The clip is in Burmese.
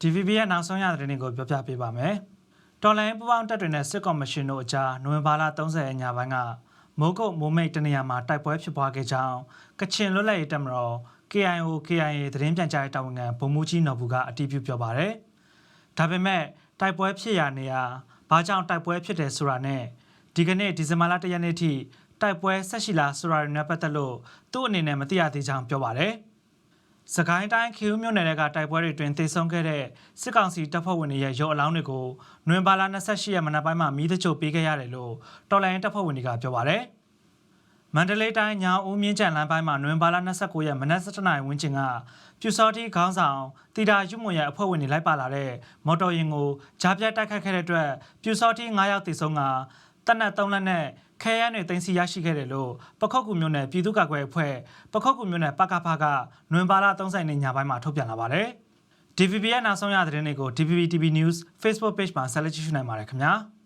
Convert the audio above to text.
DVB ရဲ့နောက်ဆုံးရသတင်းတွေကိုပြောပြပေးပါမယ်။တော်လိုင်းပူပေါင်းတပ်တွေနဲ့စစ်ကော်မရှင်တို့အကြားနိုဝင်ဘာလ30ရက်ညပိုင်းကမိုးကုတ်မိုးမိတ်တနေရာမှာတိုက်ပွဲဖြစ်ပွားခဲ့ကြောင်းကချင်လွတ်လပ်ရေးတပ်မတော် KIO KIA သတင်းပြန်ကြားရေးတာဝန်ခံဗိုလ်မှူးကြီးနော်ဘူးကအတည်ပြုပြောပါရယ်။ဒါပေမဲ့တိုက်ပွဲဖြစ်ရာနေရာဘာကြောင့်တိုက်ပွဲဖြစ်တယ်ဆိုတာနဲ့ဒီကနေ့ဒီဇင်ဘာလ1ရက်နေ့ထိတိုက်ပွဲဆက်ရှိလားဆိုတာတွေနဲ့ပတ်သက်လို့သူ့အနေနဲ့မသိရသေးကြောင်းပြောပါရယ်။ စကိုင်းတိုင်းခေဦးမြို့နယ်ကတိုက်ပွဲတွေတွင်တေဆုံးခဲ့တဲ့စစ်ကောင်စီတပ်ဖွဲ့ဝင်တွေရဲ့ရုပ်အလောင်းတွေကိုနွေပါလာ28ရက်မနက်ပိုင်းမှာမိသချို့ပေးခဲ့ရတယ်လို့တော်လိုင်းတပ်ဖွဲ့ဝင်တွေကပြောပါတယ်။မန္တလေးတိုင်းညောင်ဦးမြင့်ကျန်လမ်းပိုင်းမှာနွေပါလာ29ရက်မနက်7:00နာရီဝန်းကျင်ကပြူစောတိခေါင်းဆောင်တီတာရွတ်မွန်ရဲ့အဖွဲ့ဝင်တွေလိုက်ပါလာတဲ့မော်တော်ယာဉ်ကိုကြားပြတ်တိုက်ခတ်ခဲ့တဲ့အတွက်ပြူစောတိ9ယောက်တေဆုံးက တပ်နက်3လက်နဲ့ခဲရန်တွေတင်စီရရှိခဲ့တယ်လို့ပခောက်ကူမြို့နယ်ပြည်သူ့ကာကွယ်အဖွဲ့ပခောက်ကူမြို့နယ်ပကဖကနွေပါလာ30နေ့ညပိုင်းမှာထုတ်ပြန်လာပါတယ်။ DVB ရဲ့နောက်ဆုံးရသတင်းတွေကို DVB TV News Facebook Page မှာဆက်လက်ကြည့်ရှုနိုင်ပါတယ်ခင်ဗျာ။